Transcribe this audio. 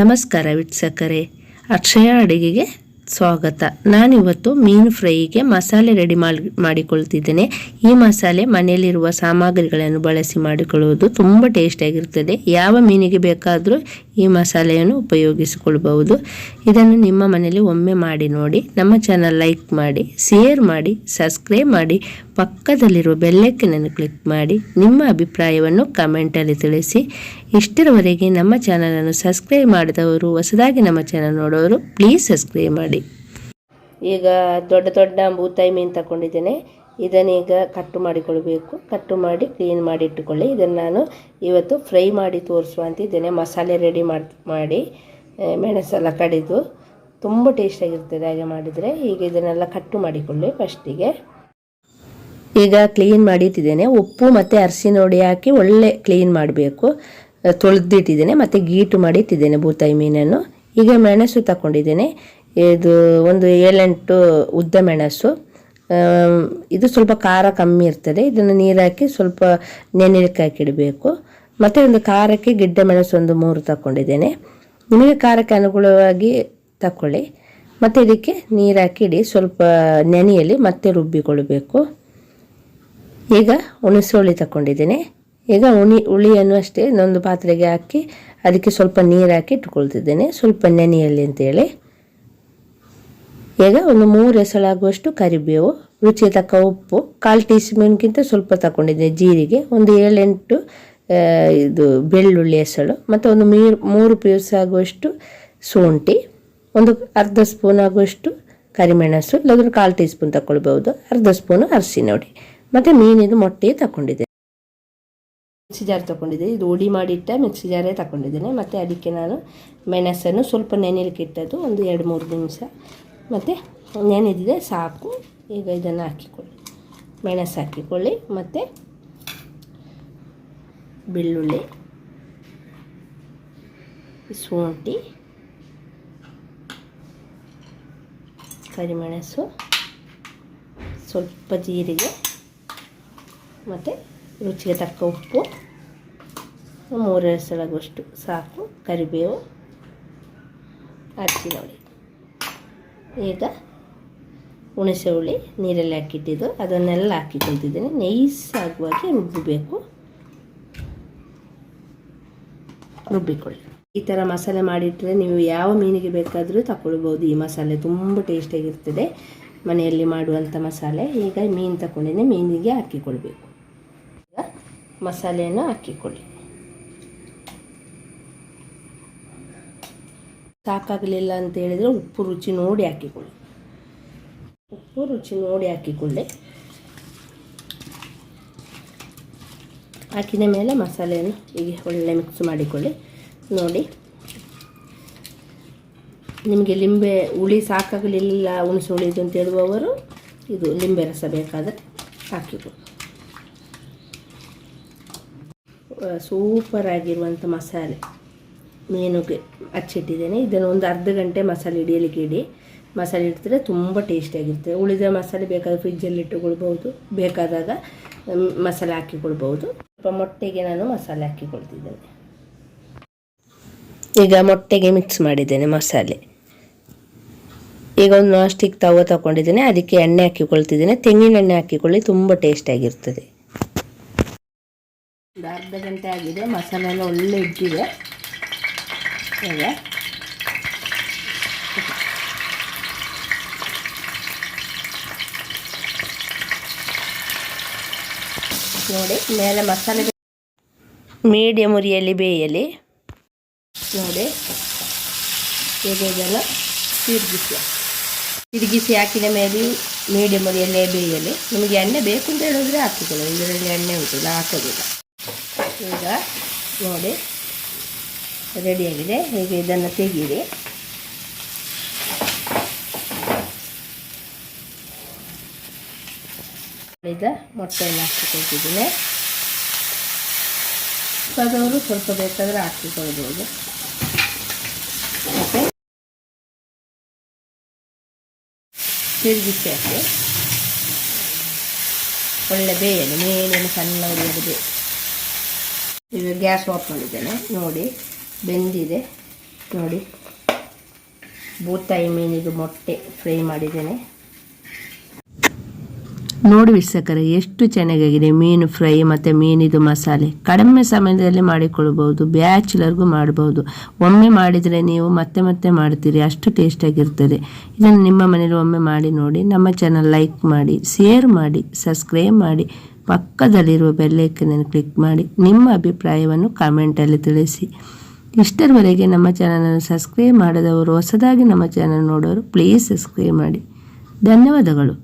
ನಮಸ್ಕಾರ ವೀಕ್ಷಕರೇ, ಅಕ್ಷಯ ಅಡುಗೆಗೆ ಸ್ವಾಗತ. ನಾನಿವತ್ತು ಮೀನು ಫ್ರೈಗೆ ಮಸಾಲೆ ರೆಡಿ ಮಾಡಿ ಮಾಡಿಕೊಳ್ತಿದ್ದೇನೆ. ಈ ಮಸಾಲೆ ಮನೆಯಲ್ಲಿರುವ ಸಾಮಗ್ರಿಗಳನ್ನು ಬಳಸಿ ಮಾಡಿಕೊಳ್ಳುವುದು ತುಂಬ ಟೇಸ್ಟಿಯಾಗಿರ್ತದೆ ಯಾವ ಮೀನಿಗೆ ಬೇಕಾದರೂ ಈ ಮಸಾಲೆಯನ್ನು ಉಪಯೋಗಿಸಿಕೊಳ್ಬಹುದು. ಇದನ್ನು ನಿಮ್ಮ ಮನೆಯಲ್ಲಿ ಒಮ್ಮೆ ಮಾಡಿ ನೋಡಿ, ನಮ್ಮ ಚಾನಲ್ ಲೈಕ್ ಮಾಡಿ, ಶೇರ್ ಮಾಡಿ, ಸಬ್ಸ್ಕ್ರೈಬ್ ಮಾಡಿ ಪಕ್ಕದಲ್ಲಿರುವ ಬೆಲ್ಲೈಕನನ್ನು ಕ್ಲಿಕ್ ಮಾಡಿ ನಿಮ್ಮ ಅಭಿಪ್ರಾಯವನ್ನು ಕಮೆಂಟಲ್ಲಿ ತಿಳಿಸಿ. ಇಷ್ಟರವರೆಗೆ ನಮ್ಮ ಚಾನಲನ್ನು ಸಬ್ಸ್ಕ್ರೈಬ್ ಮಾಡಿದವರು, ಹೊಸದಾಗಿ ನಮ್ಮ ಚಾನಲ್ ನೋಡೋರು ಪ್ಲೀಸ್ ಸಬ್ಸ್ಕ್ರೈಬ್ ಮಾಡಿ. ಈಗ ದೊಡ್ಡ ದೊಡ್ಡ ಬೂತಾಯಿ ಮೀನು ತಗೊಂಡಿದ್ದೇನೆ ಇದನ್ನೀಗ ಕಟ್ಟು ಮಾಡಿಕೊಳ್ಬೇಕು. ಕಟ್ಟು ಮಾಡಿ ಕ್ಲೀನ್ ಮಾಡಿ ಇಟ್ಟುಕೊಳ್ಳಿ. ಇದನ್ನು ನಾನು ಇವತ್ತು ಫ್ರೈ ಮಾಡಿ ತೋರಿಸುವ ಅಂತಿದ್ದೇನೆ ಮಸಾಲೆ ರೆಡಿ ಮಾಡಿ ಮೆಣಸೆಲ್ಲ ಕಡಿದು ತುಂಬ ಟೇಸ್ಟಾಗಿರ್ತದೆ ಹಾಗೆ ಮಾಡಿದರೆ. ಈಗ ಇದನ್ನೆಲ್ಲ ಕಟ್ಟು ಮಾಡಿಕೊಳ್ಳಿ ಫಸ್ಟಿಗೆ ಈಗ ಕ್ಲೀನ್ ಮಾಡಿಟ್ಟಿದ್ದೇನೆ. ಉಪ್ಪು ಮತ್ತು ಅರಿಶಿನ ಹುಡಿ ಹಾಕಿ ಒಳ್ಳೆ ಕ್ಲೀನ್ ಮಾಡಬೇಕು. ತೊಳೆದಿಟ್ಟಿದ್ದೇನೆ. ಮತ್ತು ಗೀಟು ಮಾಡಿಟ್ಟಿದ್ದೇನೆ ಬೂತಾಯಿ ಮೀನನ್ನು. ಈಗ ಮೆಣಸು ತಗೊಂಡಿದ್ದೇನೆ ಇದು ಒಂದು ಏಳೆಂಟು ಉದ್ದ ಮೆಣಸು. ಇದು ಸ್ವಲ್ಪ ಖಾರ ಕಮ್ಮಿ ಇರ್ತದೆ. ಇದನ್ನು ನೀರು ಹಾಕಿ ಸ್ವಲ್ಪ ನೆನೆಲಿಕ್ಕೆ ಹಾಕಿಡಬೇಕು ಮತ್ತು ಒಂದು ಖಾರಕ್ಕೆ ಗಿಡ್ಡ ಮೆಣಸು ಒಂದು ಮೂರು ತಗೊಂಡಿದ್ದೇನೆ ನಿಮಗೆ ಖಾರಕ್ಕೆ ಅನುಗುಣವಾಗಿ ತಗೊಳ್ಳಿ ಮತ್ತು ಇದಕ್ಕೆ ನೀರು ಹಾಕಿಡಿ ಸ್ವಲ್ಪ ನೆನೆಯಲ್ಲಿ ಮತ್ತೆ ರುಬ್ಬಿಕೊಳ್ಬೇಕು ಈಗ ಹುಣಸೆ ಹುಳಿ ತಗೊಂಡಿದ್ದೀನಿ ಈಗ ಹುಣಿ, ಹುಳಿಯನ್ನು ಅಷ್ಟೇ ಇನ್ನೊಂದು ಪಾತ್ರೆಗೆ ಹಾಕಿ ಅದಕ್ಕೆ ಸ್ವಲ್ಪ ನೀರು ಹಾಕಿ ಇಟ್ಕೊಳ್ತಿದ್ದೇನೆ. ಸ್ವಲ್ಪ ನೆನೆಯಲ್ಲಿ ಅಂತೇಳಿ ಈಗ ಒಂದು ಮೂರು ಎಸಳಾಗುವಷ್ಟು ಕರಿಬೇವು, ರುಚಿಗೆ ತಕ್ಕ ಉಪ್ಪು, ಕಾಲು ಟೀ ಸ್ಪೂನ್ಗಿಂತ ಸ್ವಲ್ಪ ತಗೊಂಡಿದ್ದೀನಿ ಜೀರಿಗೆ, ಒಂದು ಏಳೆಂಟು ಇದು ಬೆಳ್ಳುಳ್ಳಿ ಎಸಳು, ಮತ್ತು ಒಂದು ಮೀರು, ಮೂರು ಪೀಸ್ ಆಗುವಷ್ಟು ಶುಂಠಿ, ಒಂದು ಅರ್ಧ ಸ್ಪೂನ್ ಆಗುವಷ್ಟು ಕರಿಮೆಣಸು, ಇಲ್ಲಾಂದ್ರೆ ಕಾಲು ಟೀ ಸ್ಪೂನ್ ತಗೊಳ್ಬೋದು ಅರ್ಧ ಸ್ಪೂನು ಅರಿಸಿ ಹುಡಿ. ಮತ್ತು ಮೀನಿದು ಮೊಟ್ಟೆ ತಗೊಂಡಿದ್ದೆ ಮಿಕ್ಸಿ ಜಾರ್ ತಗೊಂಡಿದ್ದೆ ಇದು ಹುಡಿ ಮಾಡಿಟ್ಟ ಮಿಕ್ಸಿ ಜಾರೇ ತಗೊಂಡಿದ್ದೇನೆ ಮತ್ತು ಅದಕ್ಕೆ ನಾನು ಮೆಣಸನ್ನು ಸ್ವಲ್ಪ ನೆನೆಲಿಕ್ಕೆ ಇಟ್ಟದ್ದು ಒಂದು ಎರಡು ಮೂರು ನಿಮಿಷ. ಮತ್ತು ನೆನೆದಿದೆ ಸಾಕು. ಈಗ ಇದನ್ನು ಹಾಕಿಕೊಳ್ಳಿ. ಮೆಣಸು ಹಾಕಿಕೊಳ್ಳಿ. ಮತ್ತು ಬೆಳ್ಳುಳ್ಳಿ, ಶುಂಠಿ, ಕರಿಮೆಣಸು, ಸ್ವಲ್ಪ ಜೀರಿಗೆ ಮತ್ತು ರುಚಿಗೆ ತಕ್ಕ ಉಪ್ಪು. ಮೂರು ಸಲಗುವಷ್ಟು ಸಾಕು, ಕರಿಬೇವು ಅರಿಶಿನ ನೋಡಿ. ಈಗ ಹುಣಸೆ ಹುಳಿ ನೀರಲ್ಲಿ ಹಾಕಿಟ್ಟಿದ್ದು, ಅದನ್ನೆಲ್ಲ ಹಾಕಿಕೊಳ್ತಿದ್ದೇನೆ ನೈಸ್ ಆಗುವಾಗೆ ರುಬ್ಬಬೇಕು ರುಬ್ಬಿಕೊಳ್ಳಿ. ಈ ಥರ ಮಸಾಲೆ ಮಾಡಿಟ್ಟರೆ ನೀವು ಯಾವ ಮೀನಿಗೆ ಬೇಕಾದರೂ ತಗೊಳ್ಬೋದು ಈ ಮಸಾಲೆ ತುಂಬ ಟೇಸ್ಟಿಯಾಗಿರ್ತದೆ ಮನೆಯಲ್ಲಿ ಮಾಡುವಂಥ ಮಸಾಲೆ. ಈಗ ಮೀನು ತಗೊಂಡಿದ್ದೆ ಮೀನಿಗೆ ಹಾಕಿಕೊಳ್ಬೇಕು. ಮಸಾಲೆಯನ್ನು ಹಾಕಿಕೊಳ್ಳಿ. ಸಾಕಾಗಲಿಲ್ಲ ಅಂತ ಹೇಳಿದರೆ ಉಪ್ಪು ರುಚಿ ನೋಡಿ ಹಾಕಿಕೊಳ್ಳಿ. ಉಪ್ಪು ರುಚಿ ನೋಡಿ ಹಾಕಿಕೊಳ್ಳಿ. ಹಾಕಿದ ಮೇಲೆ ಮಸಾಲೆಯನ್ನು ಹೀಗೆ ಒಳ್ಳೆ ಮಿಕ್ಸ್ ಮಾಡಿಕೊಳ್ಳಿ. ನೋಡಿ. ನಿಮಗೆ ಲಿಂಬೆ ಹುಳಿ ಸಾಕಾಗಲಿಲ್ಲ, ಹುಣಸು ಹುಳಿದು ಅಂತ ಹೇಳುವವರು, ಇದು ಲಿಂಬೆ ರಸ ಬೇಕಾದರೆ ಹಾಕಿಕೊಳ್ಳಿ. ಸೂಪರ್ ಆಗಿರುವಂಥ ಮಸಾಲೆ. ಮೀನುಗೆ ಹಚ್ಚಿಟ್ಟಿದ್ದೇನೆ ಇದನ್ನು ಒಂದು ಅರ್ಧ ಗಂಟೆ ಮಸಾಲೆ ಹಿಡಿಯಲಿಕ್ಕೆ ಇಡಿ. ಮಸಾಲೆ ಇಡ್ತಾರೆ ತುಂಬ ಟೇಸ್ಟಿಯಾಗಿರ್ತದೆ ಉಳಿದ ಮಸಾಲೆ ಬೇಕಾದ ಫ್ರಿಜ್ಜಲ್ಲಿ ಇಟ್ಟುಕೊಳ್ಬೋದು ಬೇಕಾದಾಗ ಮಸಾಲೆ ಹಾಕಿಕೊಳ್ಬೋದು ಸ್ವಲ್ಪ ಮೊಟ್ಟೆಗೆ ನಾನು ಮಸಾಲೆ ಹಾಕಿಕೊಳ್ತಿದ್ದೇನೆ. ಈಗ ಮೊಟ್ಟೆಗೆ ಮಿಕ್ಸ್ ಮಾಡಿದ್ದೇನೆ ಮಸಾಲೆ. ಈಗ ಒಂದು ನಾಸ್ಟಿಕ್ ಸ್ಟಿಕ್ ತವ ತಗೊಂಡಿದ್ದೇನೆ ಅದಕ್ಕೆ ಎಣ್ಣೆ ಹಾಕಿಕೊಳ್ತಿದ್ದೇನೆ. ತೆಂಗಿನ ಎಣ್ಣೆ ಹಾಕಿಕೊಳ್ಳಿ, ತುಂಬ ಟೇಸ್ಟಾಗಿರ್ತದೆ ಒಂದು ಅರ್ಧ ಗಂಟೆ ಆಗಿದೆ ಮಸಾಲೆ ಎಲ್ಲ ಒಳ್ಳೆ ಇದ್ದಿದೆ ಈಗ ನೋಡಿ, ಮೇಲೆ ಮಸಾಲೆ ಮೀಡಿಯಮ್ ಉರಿಯಲ್ಲಿ ಬೇಯಲಿ ನೋಡಿ, ಹೇಗೆ ಇದನ್ನು ತಿರುಗಿಸಿ. ತಿರುಗಿಸಿ ಹಾಕಿದ ಮೇಲೆ ಮೀಡಿಯಮ್ ಉರಿಯಲ್ಲೇ ಬೇಯಲಿ ನಿಮಗೆ ಎಣ್ಣೆ ಬೇಕು ಅಂತ ಹೇಳಿದ್ರೆ ಹಾಕಿಕೊಳ್ಳಿ, ಇದರಲ್ಲಿ ಎಣ್ಣೆ ಉಂಟು ಹಾಕೋದಿಲ್ಲ. ಈಗ ನೋಡಿ ರೆಡಿಯಾಗಿದೆ ಈಗ ಇದನ್ನು ತೆಗೀರಿ. ಈಗ ಮೊಟ್ಟೆಯನ್ನು ಹಾಕಿಕೊಳ್ತಿದ್ದೀನಿ ಸ್ವದವರು ಸ್ವಲ್ಪ ಬೇಕಾದರೆ ಹಾಕಿಕೊಳ್ಬೋದು ಮತ್ತು ತಿರುಗಿಸಿ ಹಾಕಿ ಒಳ್ಳೆ ಬೇಯಲಿ, ಮೇಲಿನ ಸಣ್ಣ ಉರಿಯಲ್ಲಿ ಬೇ ಈಗ ಗ್ಯಾಸ್ ಆಫ್ ಮಾಡಿದ್ದೇನೆ. ನೋಡಿ, ಬೆಂದಿದೆ. ನೋಡಿ, ಬೂತಾಯಿ ಮೀನಿದು ಮೊಟ್ಟೆ ಫ್ರೈ ಮಾಡಿದ್ದೇನೆ. ನೋಡಿ ವೀಕ್ಷಕರೇ, ಎಷ್ಟು ಚೆನ್ನಾಗಿದೆ ಮೀನು ಫ್ರೈ ಮತ್ತು ಮೀನಿದು ಮಸಾಲೆ. ಕಡಿಮೆ ಸಮಯದಲ್ಲಿ ಮಾಡಿಕೊಳ್ಬೋದು ಬ್ಯಾಚುಲರ್ಗೂ ಮಾಡ್ಬೋದು ಒಮ್ಮೆ ಮಾಡಿದರೆ ನೀವು ಮತ್ತೆ ಮತ್ತೆ ಮಾಡ್ತೀರಿ, ಅಷ್ಟು ಟೇಸ್ಟಾಗಿರ್ತದೆ ಇದನ್ನು ನಿಮ್ಮ ಮನೇಲಿ ಒಮ್ಮೆ ಮಾಡಿ ನೋಡಿ, ನಮ್ಮ ಚಾನಲ್ ಲೈಕ್ ಮಾಡಿ ಶೇರ್ ಮಾಡಿ ಸಬ್ಸ್ಕ್ರೈಬ್ ಮಾಡಿ. ಪಕ್ಕದಲ್ಲಿರುವ ಬೆಲ್ಲೈಕನನ್ನು ಕ್ಲಿಕ್ ಮಾಡಿ ನಿಮ್ಮ ಅಭಿಪ್ರಾಯವನ್ನು ಕಾಮೆಂಟಲ್ಲಿ ತಿಳಿಸಿ. ಇಷ್ಟರವರೆಗೆ ನಮ್ಮ ಚಾನಲನ್ನು ಸಬ್ಸ್ಕ್ರೈಬ್ ಮಾಡದವರು ಹೊಸದಾಗಿ ನಮ್ಮ ಚಾನಲ್ ನೋಡೋರು ಪ್ಲೀಸ್ ಸಬ್ಸ್ಕ್ರೈಬ್ ಮಾಡಿ. ಧನ್ಯವಾದಗಳು.